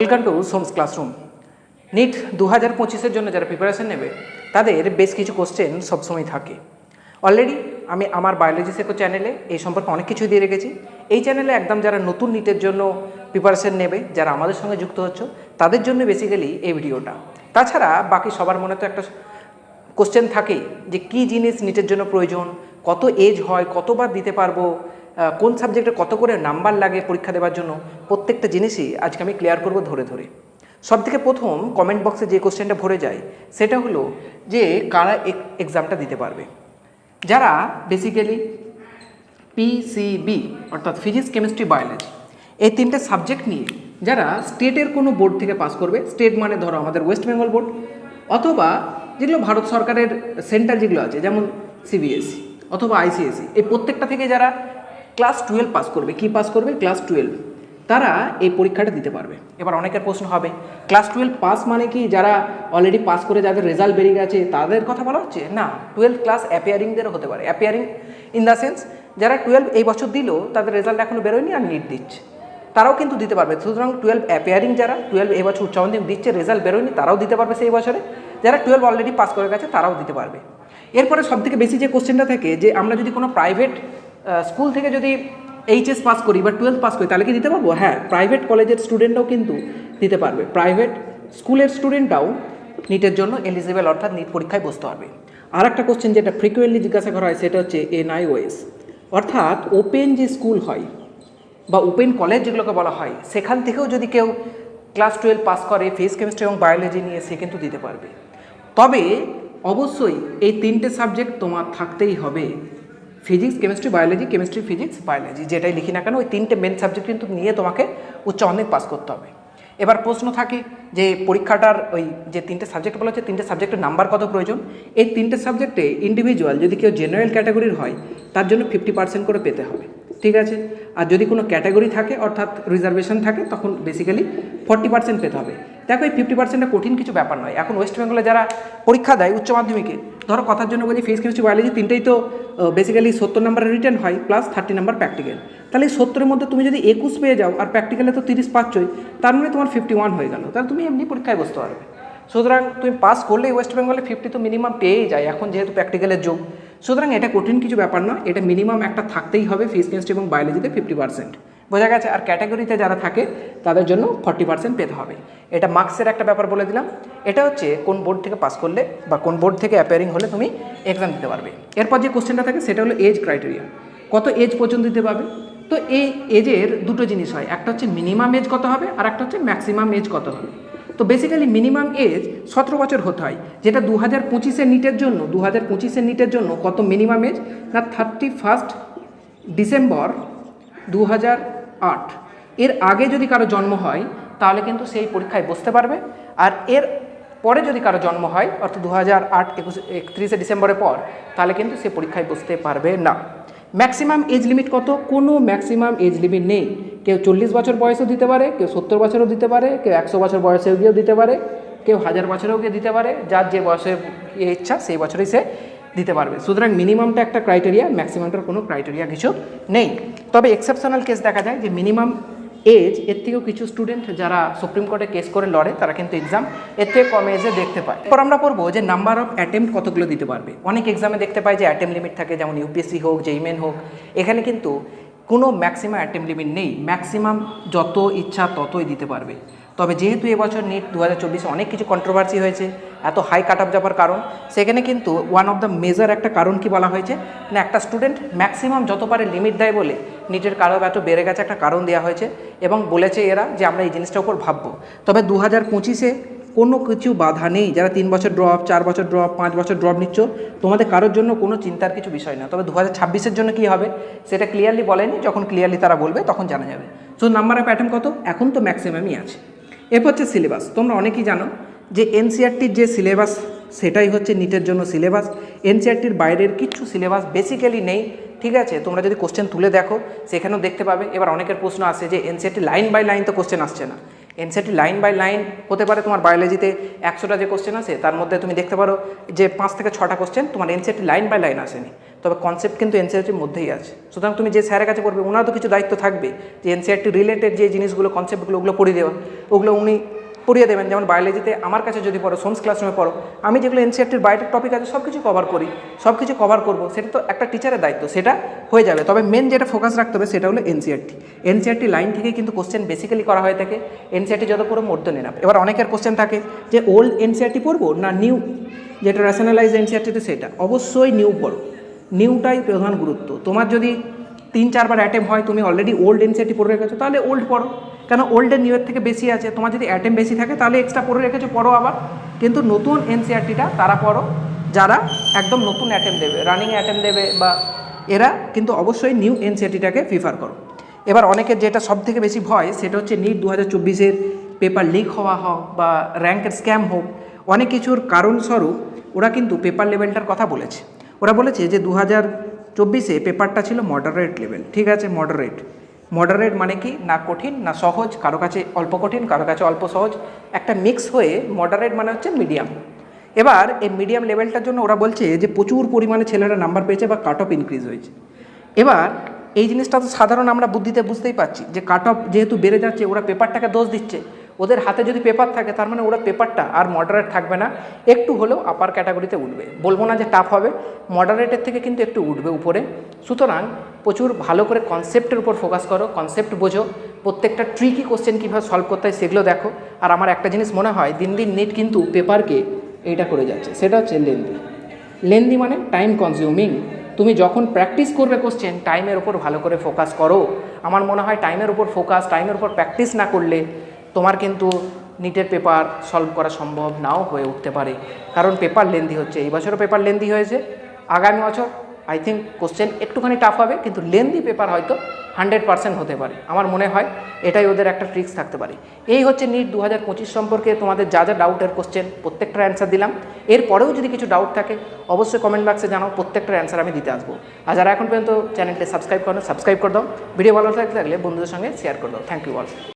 Welcome to সোমস classroom. NEET দু হাজার পঁচিশের জন্য যারা প্রিপারেশন নেবে, তাদের বেশ কিছু কোশ্চেন সবসময় থাকে। অলরেডি আমি আমার বায়োলজি শেখো চ্যানেলে এই সম্পর্কে অনেক কিছু দিয়ে রেখেছি। এই চ্যানেলে একদম যারা নতুন নিটের জন্য প্রিপারেশন নেবে, যারা আমাদের সঙ্গে যুক্ত হচ্ছে, তাদের জন্য বেসিক্যালি এই ভিডিওটা তাছাড়া বাকি সবার মনে তো একটা কোশ্চেন থাকেই, যে কী জিনিস নিটের জন্য প্রয়োজন, কত এজ হয়, কতবার দিতে পারব কোন সাবজেক্টে কত করে নাম্বার লাগে পরীক্ষা দেওয়ার জন্য, প্রত্যেকটা জিনিসই আজকে আমি ক্লিয়ার করব ধরে ধরে। সব থেকে প্রথম কমেন্ট বক্সে যে কোশ্চেনটা ভরে যায়, সেটা হলো যে কারা এক্সামটা দিতে পারবে। যারা বেসিক্যালি পিসিবি অর্থাৎ ফিজিক্স কেমিস্ট্রি বায়োলজি এই তিনটে সাবজেক্ট নিয়ে যারা স্টেটের কোনো বোর্ড থেকে পাস করবে স্টেট মানে ধরো আমাদের ওয়েস্ট বেঙ্গল বোর্ড অথবা যেগুলো ভারত সরকারের সেন্টার যেগুলো আছে, যেমন সিবিএসসি অথবা আইসিএসসি এই প্রত্যেকটা থেকে যারা ক্লাস টুয়েলভ পাস করবে। কি পাস করবে? ক্লাস টুয়েলভ তারা এই পরীক্ষাটা দিতে পারবে। এবার অনেকের প্রশ্ন হবে ক্লাস টুয়েলভ পাস মানে কি? যারা অলরেডি পাস করে যাদের রেজাল্ট বেরিয়ে গেছে, তাদের কথা বলা হচ্ছে? না টুয়েলভ ক্লাস অ্যাপিয়ারিংদেরও হতে পারে। অ্যাপিয়ারিং ইন দ্য সেন্স যারা টুয়েলভ এই বছর দিল, তাদের রেজাল্ট এখনও বেরোয়নি আর নিট দিচ্ছে। তারাও কিন্তু দিতে পারবে। সুতরাং টুয়েলভ অ্যাপিয়ারিং যারা টুয়েলভ এই বছর মাধ্যমিক দিচ্ছে রেজাল্ট বেরোয়নি, তারাও দিতে পারবে সেই বছরে। যারা টুয়েলভ অলরেডি পাস করে গেছে, তারাও দিতে পারবে। এরপরে সবথেকে বেশি যে কোশ্চেনটা থাকে, যে আমরা যদি কোনো প্রাইভেট স্কুল থেকে যদি এইচএস পাস করি বা টুয়েলভ পাস করি, তাহলে কি দিতে পারব? হ্যাঁ প্রাইভেট কলেজের স্টুডেন্টরাও কিন্তু দিতে পারবে। প্রাইভেট স্কুলের স্টুডেন্টরাও নিটের জন্য এলিজিবল অর্থাৎ নিট পরীক্ষায় বসতে পারবে আর একটা কোশ্চেন যেটা ফ্রিকুয়েন্টলি জিজ্ঞাসা করা হয়, সেটা হচ্ছে এনআইওএস অর্থাৎ ওপেন যে স্কুল হয়, বা ওপেন কলেজ যেগুলোকে বলা হয়, সেখান থেকেও যদি কেউ ক্লাস টুয়েলভ পাস করে ফিজিক্স কেমিস্ট্রি এবং বায়োলজি নিয়ে, সে কিন্তু দিতে পারবে। তবে অবশ্যই এই তিনটে সাবজেক্ট তোমার থাকতেই হবে। Physics chemistry biology chemistry physics biology যেটাই লিখি না কেন, ওই তিনটে মেন সাবজেক্ট কিন্তু নিয়ে তোমাকে উচ্চ মাধ্যমিক পাস করতে হবে। এবার প্রশ্ন থাকে যে পরীক্ষাটার ওই যে তিনটে সাবজেক্ট বলা হচ্ছে, তিনটে সাবজেক্টের নাম্বার কত প্রয়োজন? এই তিনটে সাবজেক্টে ইন্ডিভিজুয়াল যদি কেউ জেনারেল ক্যাটাগরির হয়, তার জন্য ফিফটি পার্সেন্ট করে পেতে হবে। ঠিক আছে? আর যদি কোনো ক্যাটাগরি থাকে, অর্থাৎ রিজার্ভেশন থাকে, তখন বেসিক্যালি ফর্টি পার্সেন্ট পেতে হবে। দেখো, এই ফিফটি পার্সেন্টটা কঠিন কিছু ব্যাপার নয়। এখন ওয়েস্ট বেঙ্গলে যারা পরীক্ষা দেয় উচ্চ মাধ্যমিকে ধরো কথার জন্য বলি ফিজিক্স কেমিস্ট্রি বায়োলজি তিনটেই তো বেসিক্যালি সত্তর নাম্বারের রিটার্ন হয় প্লাস থার্টি নাম্বার প্র্যাকটিক্যাল তাহলে সত্তরের মধ্যে তুমি যদি একুশ পেয়ে যাও, আর প্র্যাকটিক্যালে তো তিরিশ পাচ্ছই, তার মানে তোমার ফিফটি ওয়ান হয়ে গেল। তাহলে তুমি এমনি পরীক্ষায় বসতে পারবে। সুতরাং তুমি পাস করলেই ওয়েস্ট বেঙ্গলে ফিফটি তো মিনিমাম পেয়েই যায়, এখন যেহেতু প্র্যাকটিক্যালের যোগ। সুতরাং এটা কঠিন কিছু ব্যাপার না এটা মিনিমাম একটা থাকতেই হবে ফিজিক্স কেমিস্ট্রি এবং বায়োলজিতে ফিফটি পার্সেন্ট বোঝা গেছে আর ক্যাটাগরিতে যারা থাকে, তাদের জন্য ফর্টি পার্সেন্ট পেতে হবে। এটা মার্কসের একটা ব্যাপার বলে দিলাম। এটা হচ্ছে কোন বোর্ড থেকে পাস করলে বা কোন বোর্ড থেকে অ্যাপিয়ারিং হলে তুমি এক্সাম দিতে পারবে। এরপর যে কোশ্চেনটা থাকে, সেটা হলো এজ ক্রাইটেরিয়া কত এজ পর্যন্ত দিতে পারবে? তো এই এজের দুটো জিনিস হয়। একটা হচ্ছে মিনিমাম এজ কত হবে, আর একটা হচ্ছে ম্যাক্সিমাম এজ কত হবে। তো বেসিক্যালি মিনিমাম এজ সতেরো বছর হতে হয়, যেটা দু হাজার পঁচিশের নিটের জন্য দু হাজার পঁচিশের নিটের জন্য কত মিনিমাম এজ না থার্টি ফার্স্ট ডিসেম্বর দু হাজার আট। এর আগে যদি কারও জন্ম হয়, তাহলে কিন্তু সেই পরীক্ষায় বসতে পারবে। আর এর পরে যদি কারও জন্ম হয়, অর্থাৎ দু হাজার আট একুশ একত্রিশে ডিসেম্বরের পর, তাহলে কিন্তু সে পরীক্ষায় বসতে পারবে না। ম্যাক্সিমাম এজ লিমিট কত? কোনো ম্যাক্সিমাম এজ লিমিট নেই। কেউ চল্লিশ বছর বয়সেও দিতে পারে, কেউ সত্তর বছরও দিতে পারে, কেউ একশো বছর বয়সেও গিয়েও দিতে পারে, কেউ হাজার বছরেও গিয়ে দিতে পারে। যার যে বয়সের ইয়ে ইচ্ছা, সেই বছরেই সে দিতে পারবে। সুতরাং মিনিমামটা একটা ক্রাইটেরিয়া ম্যাক্সিমামটার কোনো ক্রাইটেরিয়া কিছু নেই। তবে এক্সেপশনাল কেস দেখা যায় যে মিনিমাম এজ এর থেকেও কিছু স্টুডেন্ট যারা সুপ্রিম কোর্টে কেস করে লড়ে, তারা কিন্তু এক্সাম এর থেকে কম এজে দেখতে পায়। এরপর আমরা পড়ব যে নাম্বার অফ অ্যাটেম্প কতগুলো দিতে পারবে। অনেক এক্সামে দেখতে পাই যে অ্যাটেম্প লিমিট থাকে, যেমন ইউপিএসসি হোক জেইমেন হোক। এখানে কিন্তু কোনো ম্যাক্সিমাম অ্যাটেম্প লিমিট নেই। ম্যাক্সিমাম যত ইচ্ছা ততই দিতে পারবে। তবে যেহেতু এবছর নিট দু হাজার অনেক কিছু কন্ট্রোভার্সি হয়েছে এত হাই কাট অফ যাবার কারণ। সেখানে কিন্তু ওয়ান অফ দ্য মেজার একটা কারণ কি বলা হয়েছে? না, একটা স্টুডেন্ট ম্যাক্সিমাম যত পারে লিমিট দেয় বলে নিটের কারও এত বেড়ে গেছে একটা কারণ দেওয়া হয়েছে এবং বলেছে এরা যে আমরা এই জিনিসটার উপর ভাববো। তবে দু হাজার পঁচিশে কোনো কিছু বাধা নেই। যারা তিন বছর ড্রপ চার বছর ড্রপ পাঁচ বছর ড্রপ নিচ্ছ, তোমাদের কারোর জন্য কোনো চিন্তার কিছু বিষয় না। তবে দু হাজার ছাব্বিশের জন্য কী হবে? সেটা ক্লিয়ারলি বলেনি। যখন ক্লিয়ারলি তারা বলবে, তখন জানা যাবে। সো নাম্বার অফ অ্যাটেম্প কত? এখন তো ম্যাক্সিমামই আছে। এরপর হচ্ছে সিলেবাস তোমরা অনেকেই জানো যে এনসিআরটির যে সিলেবাস, সেটাই হচ্ছে নিটের জন্য সিলেবাস। এনসিআরটির বাইরের কিছু সিলেবাস বেসিক্যালি নেই, ঠিক আছে? তোমরা যদি কোশ্চেন তুলে দেখো, সেখানেও দেখতে পাবে। এবার অনেকের প্রশ্ন আসে যে, এনসিআরটি লাইন বাই লাইন তো কোশ্চেন আসছে না। এনসিআরটি লাইন বাই লাইন হতে পারে তোমার বায়োলজিতে একশোটা যে কোশ্চেন আছে তার মধ্যে তুমি দেখতে পারো যে, পাঁচ থেকে ছটা কোশ্চেন তোমার এনসিআরটি লাইন বাই লাইন আসেনি। তবে কনসেপ্ট কিন্তু এনসিআরটির মধ্যেই আছে। সুতরাং তুমি যে স্যারের কাছে পড়বে ওনার তো কিছু দায়িত্ব থাকবে যে, এনসিআরটি রিলেটেড যে জিনিসগুলো কনসেপ্টগুলো ওগুলো পড়িয়ে দেওয়া ওগুলো উনি পড়িয়ে দেবেন। যেমন বায়োলজিতে আমার কাছে যদি পড়ো, সোমস ক্লাসরুমে পড়ো, আমি যেগুলো এনসিআরটির বাইরের টপিক আছে সব কিছু কভার করি সব কিছু কভার করব, সেটা তো একটা টিচারের দায়িত্ব, সেটা হয়ে যাবে। তবে মেন যেটা ফোকাস রাখতে হবে, সেটা হলো এনসিআরটি এনসিআরটি লাইন থেকে কিন্তু কোশ্চেন বেসিক্যালি করা হয়ে থাকে। এনসিআরটি যত পুরো মধ্যে নেন এবার অনেকের কোশ্চেন থাকে যে ওল্ড এনসিআরটি পড়ব না নিউ যেটা র্যাশনালাইজ এনসিআরটিতে সেটা। অবশ্যই নিউ পড়ো। নিউটাই প্রধান গুরুত্ব। তোমার যদি তিন, চারবার অ্যাটেম্প হয়, তুমি অলরেডি ওল্ড এনসিআরটি পড়ে রেখেছো, তাহলে ওল্ড পড়ো। কেন ওল্ডের নিউয়ের থেকে বেশি আছে? তোমার যদি অ্যাটেম্প বেশি থাকে, তাহলে এক্সট্রা পড়ে রেখেছো, পড়ো আবার। কিন্তু নতুন এনসিআরটিটা তারা পড়ো, যারা একদম নতুন অ্যাটেম্প দেবে রানিং অ্যাটেম্প দেবে বা এরা কিন্তু অবশ্যই নিউ এনসিআরটিটাকে প্রিফার করো। এবার অনেকের যেটা সব থেকে বেশি ভয়, সেটা হচ্ছে নিট দু হাজার চব্বিশের পেপার লিক হওয়া হোক বা র্যাঙ্কের স্ক্যাম হোক, অনেক কিছুর কারণস্বরূপ ওরা কিন্তু পেপার লেভেলটার কথা বলেছে। ওরা বলেছে যে দু হাজার চব্বিশে পেপারটা ছিল মডারেট লেভেল ঠিক আছে? মডারেট মডারেট মানে কি? না কঠিন, না সহজ, কারও কাছে অল্প কঠিন, কারও কাছে অল্প সহজ। একটা মিক্স হয়ে মডারেট মানে হচ্ছে মিডিয়াম এবার এই মিডিয়াম লেভেলটার জন্য ওরা বলছে যে প্রচুর পরিমাণে ছেলেরা নাম্বার পেয়েছে বা কাট অফ ইনক্রিজ হয়েছে। এবার এই জিনিসটা তো সাধারণ আমরা বুদ্ধিতে বুঝতেই পারছি যে কাট অফ যেহেতু বেড়ে যাচ্ছে, ওরা পেপারটাকে দোষ দিচ্ছে। ওদের হাতে যদি পেপার থাকে, তার মানে ওরা পেপারটা আর মডারেট থাকবে না। একটু হলেও আপার ক্যাটাগরিতে উঠবে। বলব না যে টাফ হবে মডারেটের থেকে কিন্তু একটু উঠবে উপরে। সুতরাং প্রচুর ভালো করে কনসেপ্টের উপর ফোকাস করো কনসেপ্ট বোঝো। প্রত্যেকটা ট্রিকি কোশ্চেন কীভাবে সলভ করতে হয় সেগুলো দেখো। আর আমার একটা জিনিস মনে হয়, দিন দিন নেট কিন্তু পেপারকে এইটা করে যাচ্ছে। সেটা হচ্ছে লেন্দি লেন্দি মানে টাইম কনজিউমিং তুমি যখন প্র্যাকটিস করবে কোশ্চেন টাইমের ওপর ভালো করে ফোকাস করো। আমার মনে হয় টাইমের উপর ফোকাস টাইমের উপর প্র্যাকটিস না করলে তোমার কিন্তু নিটের পেপার সলভ করা সম্ভব নাও হয়ে উঠতে পারে। কারণ পেপার লেন্দি হচ্ছে। এই বছরও পেপার লেন্দি হয়েছে। আগামী বছর আই থিঙ্ক কোশ্চেন একটুখানি টাফ হবে, কিন্তু লেন্দি পেপার হয়তো হান্ড্রেড পার্সেন্ট হতে পারে। আমার মনে হয় এটাই ওদের একটা ট্রিক্স থাকতে পারে। এই হচ্ছে নিট দু হাজার পঁচিশ সম্পর্কে তোমাদের যা যা ডাউটের কোশ্চেন প্রত্যেকটার অ্যান্সার দিলাম। এরপরেও যদি কিছু ডাউট থাকে, অবশ্যই কমেন্ট বক্সে জানাও, প্রত্যেকটার অ্যান্সার আমি দিতে আসব। আর যারা এখন পর্যন্ত চ্যানেলটি সাবস্ক্রাইব করো সাবস্ক্রাইব করে দাও। ভিডিও ভালো থাকলে বন্ধুদের সঙ্গে শেয়ার করে দাও। Thank you all